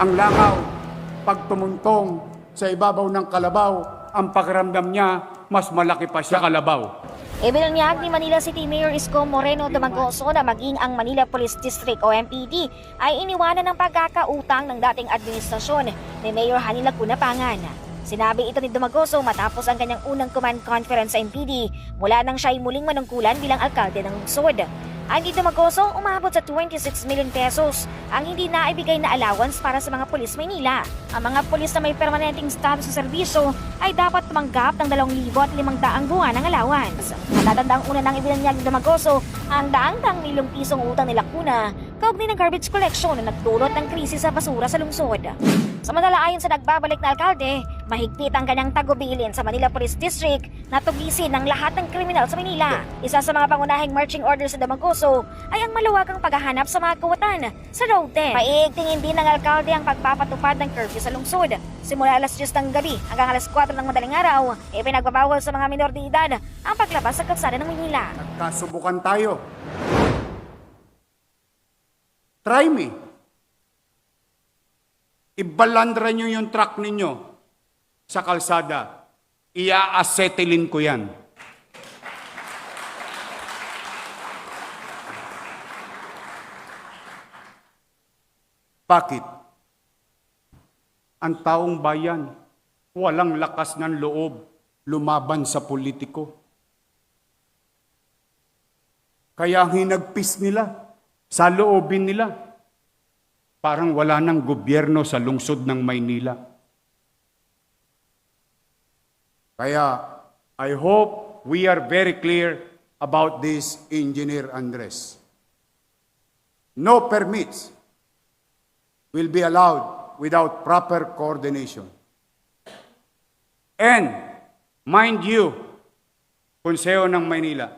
Ang langaw, pag tumuntong sa ibabaw ng kalabaw, ang pakiramdam niya, mas malaki pa siya kalabaw. Ibinunyag ni Manila City Mayor Isko Moreno Dumagoso na maging ang Manila Police District o MPD ay iniwanan ng pagkakautang ng dating administrasyon ni Mayor Hani Laguna Pangan. Sinabi ito ni Dumagoso matapos ang kanyang unang command conference sa MPD mula nang siya ay muling manungkulan bilang alkalde ng lungsod. Ang ni Dumagoso, umabot sa 26 million pesos ang hindi naibigay na allowance para sa mga pulis Maynila. Ang mga pulis na may permanenteng status sa serbisyo ay dapat tumanggap ng 2,500 buwan ng allowance. Natatandang una nang ibinunyag ni Dumagoso ang daang-daang milyong pisong utang ni Lacuna kaugnay ng garbage collection na nagdulot ng krisis sa basura sa lungsod. Samantala ayon sa nagbabalik na alkalde, mahigpit ang kanyang tagubilin sa Manila Police District na tugisin ng lahat ng kriminal sa Manila. Isa sa mga pangunahing marching orders sa Damagoso ay ang maluwagang paghahanap sa mga kawatan sa Road 10. Maiigtingin din ng alkalde ang pagpapatupad ng curfew sa lungsod. Simula alas 10 ng gabi hanggang alas 4 ng madaling araw, ipinagbabawal sa mga minor de edad ang paglabas sa kalsada ng Manila. Nagkasubukan tayo. Try me. Ibalandra nyo yung truck ninyo sa kalsada. Ia-acetylene ko yan. Bakit? Ang taong bayan, walang lakas ng loob lumaban sa politiko. Kaya ang hinagpis nila, sa loobin nila, parang wala ng gobyerno sa lungsod ng Maynila. Kaya I hope we are very clear about this, Engineer Andres. No permits will be allowed without proper coordination. And, mind you, Konseho ng Maynila,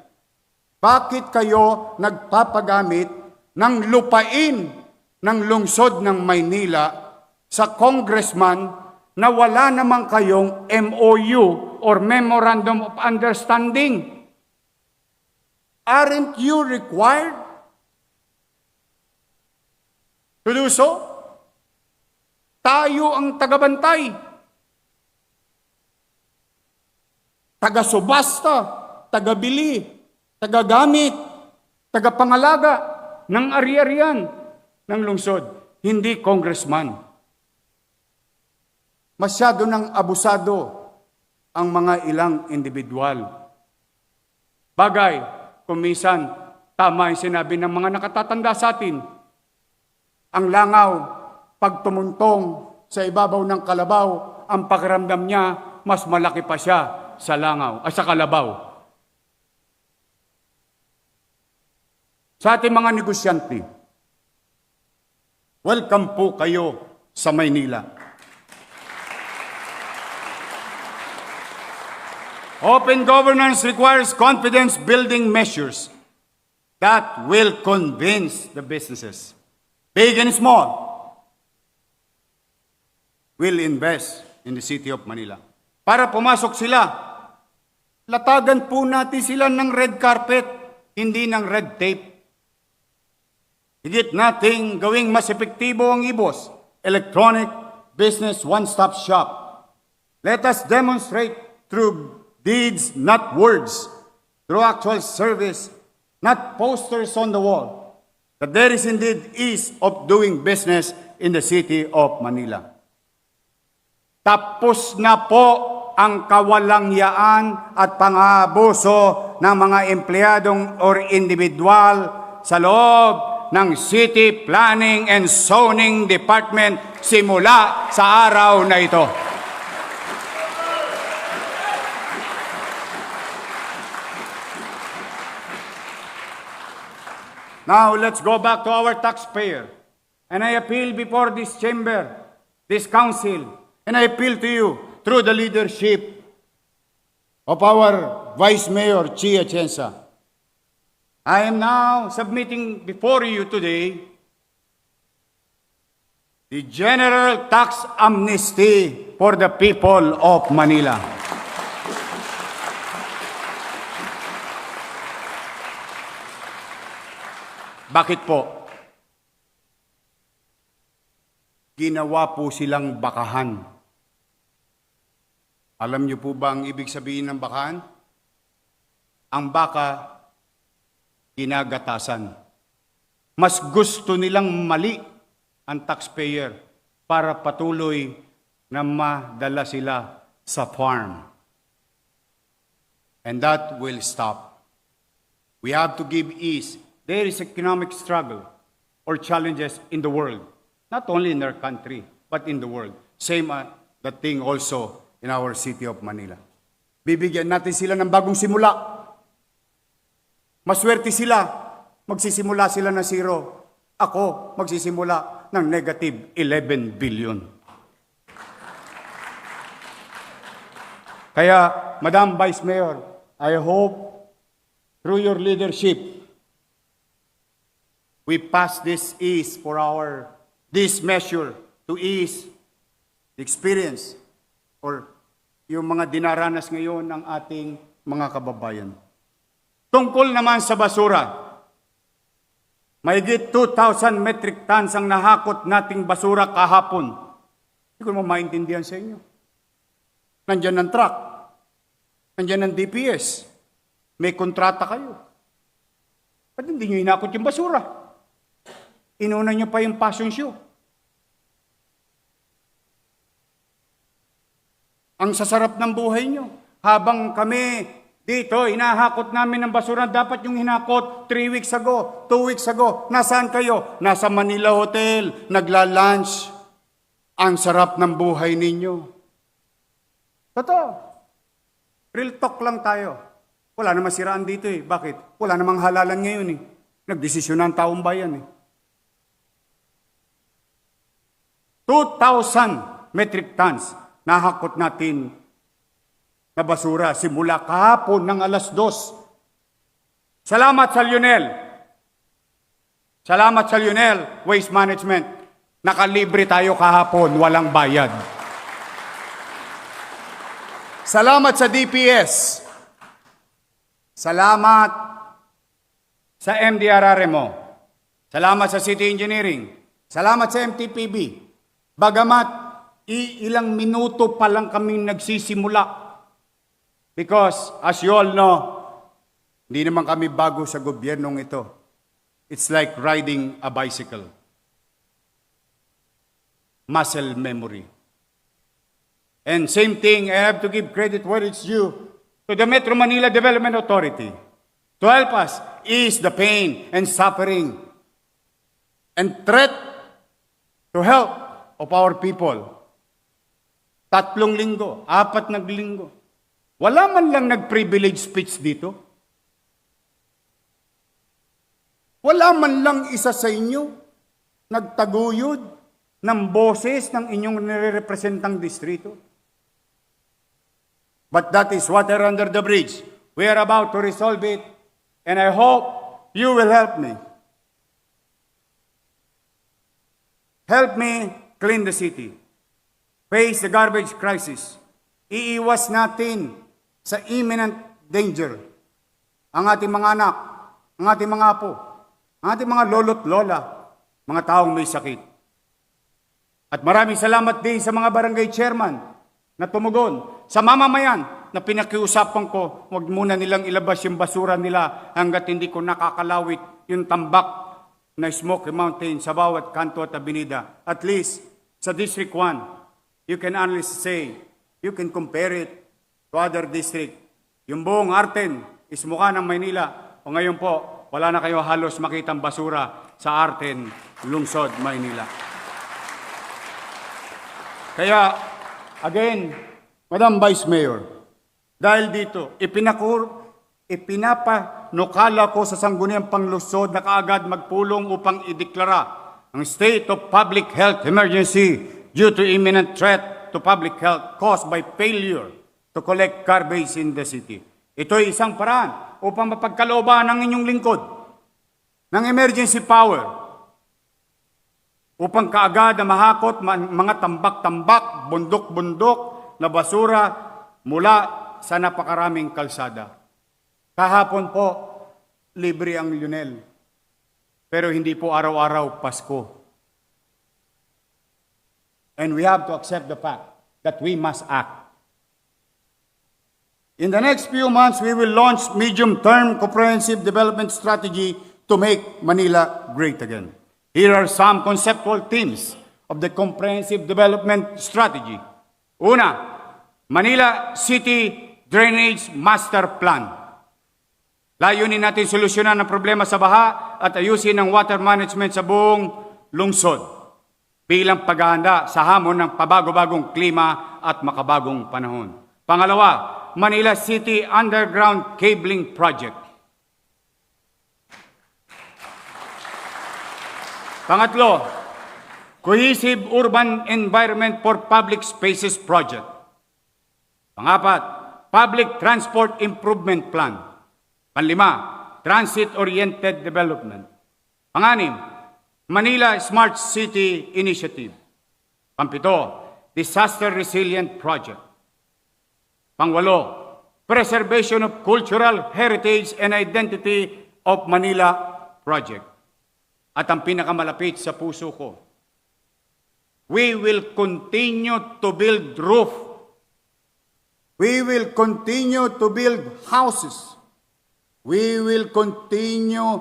bakit kayo nagpapagamit ng lupain ng lungsod ng Maynila sa congressman na wala naman kayong MOU or Memorandum of Understanding? Aren't you required to do so? Tayo ang tagabantay. Taga-subasta, taga-bili, taga-gamit, taga-pangalaga ng ari-arian ng lungsod, hindi congressman. Masyado ng abusado ang mga ilang individual. Bagay, kumisan, tama yung sinabi ng mga nakatatanda sa atin. Ang langaw, pag tumuntong sa ibabaw ng kalabaw, ang pakiramdam niya, mas malaki pa siya sa langaw, at sa kalabaw. Sa ating mga negosyante, welcome po kayo sa Maynila. Open governance requires confidence building measures that will convince the businesses, big and small, will invest in the city of Manila. Para pumasok sila, latagan po natin sila ng red carpet, hindi ng red tape. Higit nating gawing mas epektibo ang IBOS, Electronic Business One-Stop Shop. Let us demonstrate through deeds, not words, through actual service, not posters on the wall, that there is indeed ease of doing business in the city of Manila. Tapos na po ang kawalangyaan at pangabuso ng mga empleyadong or individual sa loob ng City Planning and Zoning Department simula sa araw na ito. Now let's go back to our taxpayer. And I appeal before this chamber, this council, and I appeal to you through the leadership of our Vice Mayor Chia Chensa. I am now submitting before you today the general tax amnesty for the people of Manila. Bakit po? ginawa po silang bakahan. Alam niyo po ba ang ibig sabihin ng bakahan? Ang baka, ginagatasan. Mas gusto nilang mali ang taxpayer para patuloy na madala sila sa farm. And that will stop. We have to give ease. There is economic struggle or challenges in the world, not only in our country, but in the world. Same uh, the thing also in our city of Manila. Bibigyan natin sila ng bagong simula. Maswerte sila, magsisimula sila ng zero. Ako, magsisimula ng negative 11 billion. Kaya, Madam Vice Mayor, I hope through your leadership, we pass this ease for our, this measure to ease the experience or yung mga dinaranas ngayon ng ating mga kababayan. Tungkol naman sa basura, mahigit 2,000 metric tons ang nahakot nating basura kahapon. Hindi ko maintindihan sa inyo. Nandyan ang truck. Nandyan ang DPS. May kontrata kayo. Ba't hindi nyo hinakot yung basura? Inuna nyo pa yung passion show. Ang sasarap ng buhay nyo. Habang kami dito, hinahakot namin ng basura, dapat yung hinakot 3 weeks ago, 2 weeks ago. Nasaan kayo? Nasa Manila Hotel, nagla-lunch. Ang sarap ng buhay ninyo. Totoo. Real talk lang tayo. Wala namang siraan dito eh. Bakit? Wala namang halalan ngayon eh. Nagdesisyon na ang taong bayan eh. 2,000 metric tons nahakot natin na basura simula kahapon ng alas dos. Salamat sa Lionel. Salamat sa Lionel Waste Management. Nakalibre tayo kahapon, walang bayad. Salamat sa DPS. Salamat sa MDRRMO. Salamat sa City Engineering. Salamat sa MTPB. Bagamat iilang minuto pa lang kaming nagsisimula. Because as you all know, hindi naman kami bago sa gobyernong ito. It's like riding a bicycle. Muscle memory. And same thing, I have to give credit where it's due to the Metro Manila Development Authority to help us ease the pain and suffering and threat to help of our people. Tatlong linggo, apat na linggo. Wala man lang nag-privilege speech dito. Wala man lang isa sa inyo nagtaguyod ng boses ng inyong nire-representang distrito. But that is water under the bridge. We are about to resolve it, and I hope you will help me. Help me clean the city. Face the garbage crisis. Iiwas natin sa imminent danger ang ating mga anak, ang ating mga apo, ang ating mga lolo't lola, mga taong may sakit. At maraming salamat din sa mga barangay chairman na tumugon, sa mamamayan na pinakiusapan ko, huwag muna nilang ilabas yung basura nila hanggat hindi ko nakakalawit yung tambak na Smoky Mountain sa bawat kanto at abinida. At least, sa District 1, you can honestly say, you can compare it to other district. Yung buong Arten is mukha ng Maynila. O ngayon po, wala na kayo halos makitang basura sa Arten, Lungsod, Maynila. Kaya, again, Madam Vice Mayor, dahil dito, ipinakur, ipinapanukala ko sa sangguniang panglusod na kaagad magpulong upang ideklara ang state of public health emergency due to imminent threat to public health caused by failure to collect garbage in the city. Ito ay isang paraan upang mapagkalooban ng inyong lingkod ng emergency power upang kaagad na mahakot mga tambak-tambak, bundok-bundok na basura mula sa napakaraming kalsada. Kahapon po, libre ang Lionel. Pero hindi po araw-araw Pasko. And we have to accept the fact that we must act. In the next few months, we will launch medium-term comprehensive development strategy to make Manila great again. Here are some conceptual themes of the comprehensive development strategy. Una, Manila City Drainage Master Plan. Layunin natin solusyonan ang problema sa baha at ayusin ang water management sa buong lungsod bilang paghahanda sa hamon ng pabago-bagong klima at makabagong panahon. Pangalawa, Manila City Underground Cabling Project. Pangatlo, Cohesive Urban Environment for Public Spaces Project. Pangapat, Public Transport Improvement Plan. Panlima, Transit-Oriented Development. Panganim, Manila Smart City Initiative. Pampito, Disaster Resilient Project. Pangwalo, Preservation of Cultural Heritage and Identity of Manila Project. At ang pinakamalapit sa puso ko, we will continue to build roof. We will continue to build houses. We will continue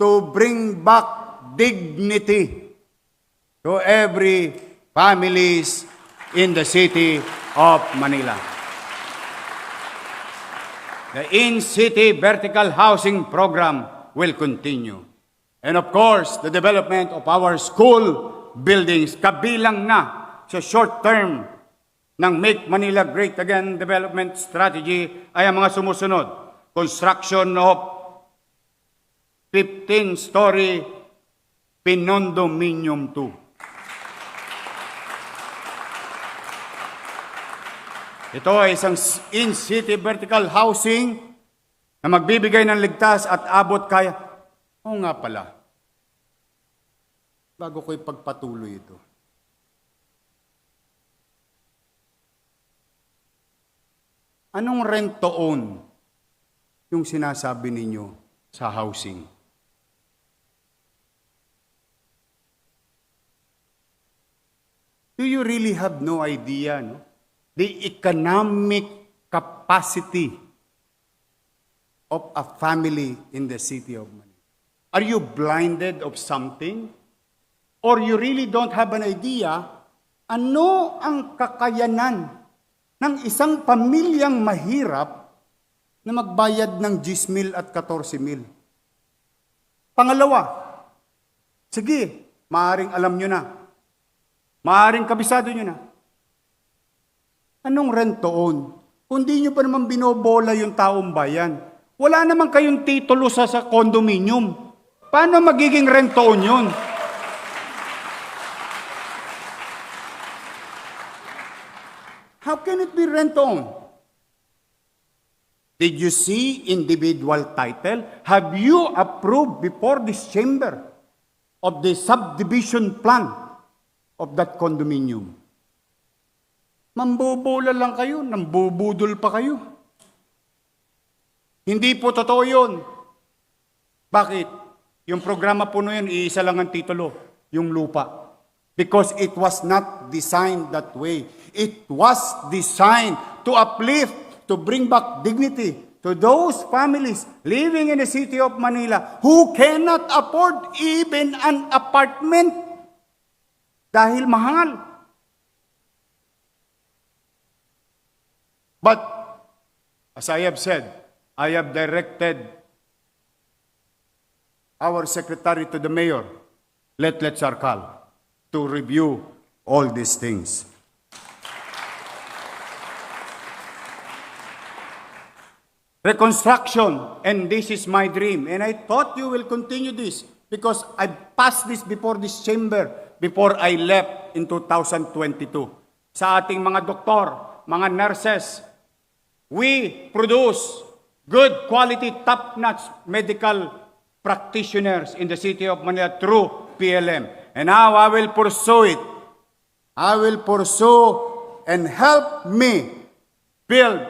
to bring back dignity to every families in the city of Manila. The in-city vertical housing program will continue. And of course, the development of our school buildings kabilang na sa short term ng Make Manila Great Again development strategy ay ang mga sumusunod. Construction of 15-story Pinondominium 2. Ito ay isang in-city vertical housing na magbibigay ng ligtas at abot kaya. Oo nga pala. Bago ko ipagpatuloy ito. Anong rent to own yung sinasabi ninyo sa housing? Do you really have no idea no? The economic capacity of a family in the city of Manila? Are you blinded of something? Or you really don't have an idea ano ang kakayanan ng isang pamilyang mahirap na magbayad ng 10 mil at 14 mil? Pangalawa, sige, maaring alam nyo na. Maaring kabisado nyo na. Anong rent to own? Kung di nyo pa naman binobola yung taong bayan, wala naman kayong titulo sa, sa condominium. Paano magiging rent to own yun? How can it be rent to own? Did you see individual title? Have you approved before this chamber of the subdivision plan of that condominium? Mambobola lang kayo, nambubudol pa kayo. Hindi po totoo yun. Bakit? Yung programa po na yun, iisa lang ang titulo, yung lupa. Because it was not designed that way. It was designed to uplift, to bring back dignity to those families living in the city of Manila who cannot afford even an apartment dahil mahal. But, as I have said, I have directed our secretary to the mayor, Letlet Sarkal, to review all these things. Reconstruction, and this is my dream. And I thought you will continue this because I passed this before this chamber before I left in 2022. Sa ating mga doktor, mga nurses, we produce good quality, top-notch medical practitioners in the city of Manila through PLM. And now I will pursue it. I will pursue and help me build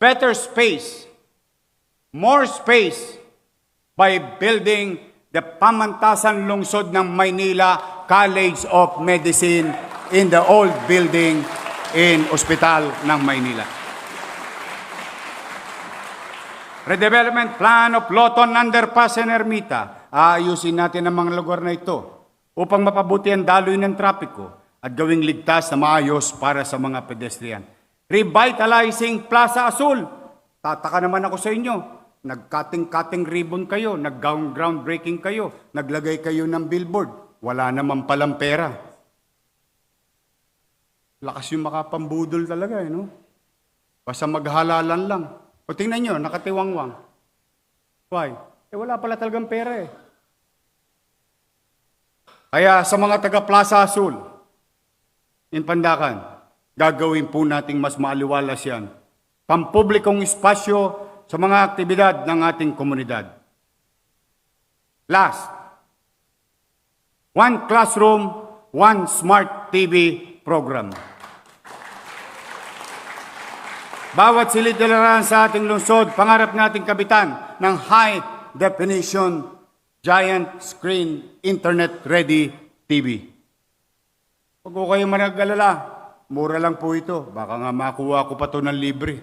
better space, more space by building the Pamantasan Lungsod ng Maynila College of Medicine in the old building in Ospital ng Maynila. Redevelopment Plan of Loton Underpass and Ermita. Aayusin natin ang mga lugar na ito upang mapabuti ang daloy ng trapiko at gawing ligtas na maayos para sa mga pedestrian. Revitalizing Plaza Azul. Tataka naman ako sa inyo. Nag-cutting-cutting ribbon kayo, nag-groundbreaking kayo, naglagay kayo ng billboard. Wala naman palang pera. Lakas yung makapambudol talaga, eh, no? Basta maghalalan lang. O tingnan nyo, nakatiwangwang. Why? Eh wala pala talagang pera eh. Kaya sa mga taga Plaza Azul, in Pandakan, gagawin po nating mas maaliwalas yan. Pampublikong espasyo sa mga aktibidad ng ating komunidad. Last, one classroom, one smart TV program. Bawat silid-ilaran sa ating lungsod, pangarap nating kabitan ng high definition giant screen internet ready TV. Huwag ko kayo manag-alala, mura lang po ito. Baka nga makuha ko pa to ng libre.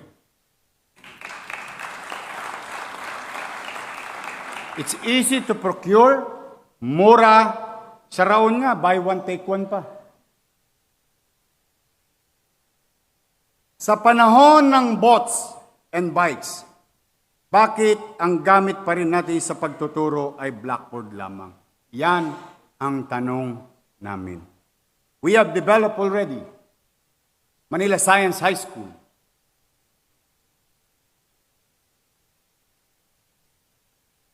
It's easy to procure, mura, sa raon nga, buy one take one pa. Sa panahon ng bots and bikes, bakit ang gamit pa rin natin sa pagtuturo ay blackboard lamang? Yan ang tanong namin. We have developed already Manila Science High School.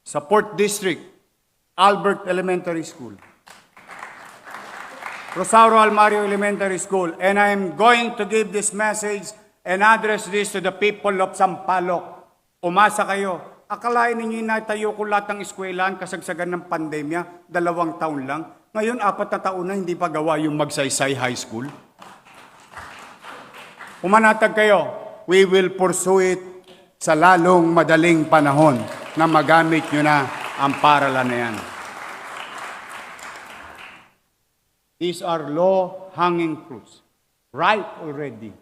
Sa Port District, Albert Elementary School. Rosauro Almario Elementary School. And I am going to give this message and address this to the people of Sampaloc. Umasa kayo. Akalain ninyo inatayo ko lahat ng eskwelahan kasagsagan ng pandemya, dalawang taon lang. Ngayon, apat na taon na hindi pa gawa yung Magsaysay High School. Umanatag kayo, we will pursue it sa lalong madaling panahon na magamit nyo na ang paralan na yan. These are low-hanging fruits, ripe already,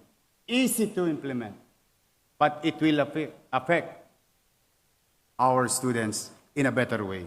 easy to implement, but it will affect, our students in a better way.